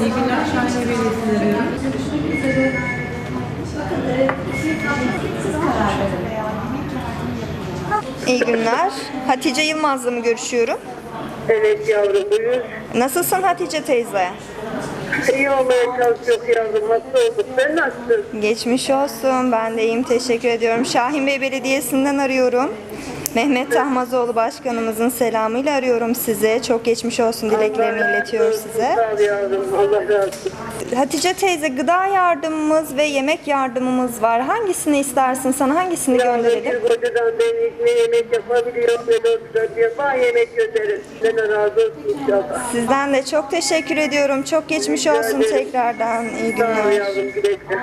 İyi günler Şahane Belediyesi. İyi günler. Hatice Yılmaz'la mı görüşüyorum? Evet yavrum buyur. Nasılsın Hatice teyze? İyi olmaya çalışıyor yavrum. Hasta olduk. Sen nasılsın? Geçmiş olsun. Ben de iyiyim. Teşekkür ediyorum. Şahin Bey Belediyesi'nden arıyorum. Mehmet Tahmazoğlu Başkanımızın selamıyla arıyorum sizi. Çok geçmiş olsun dileklerini iletiyor size. Sağ ol. Allah. Hatice teyze gıda yardımımız ve yemek yardımımız var. Hangisini istersin? Sana hangisini gönderelim? kocadan ben ne yemek yapabiliyor ne de oturabiliyor. Bana yemek razı olsun inşallah. Sizden de çok teşekkür ediyorum. Çok geçmiş olsun tekrardan. İyi Sağ ol günler. yavrum. Güle güle.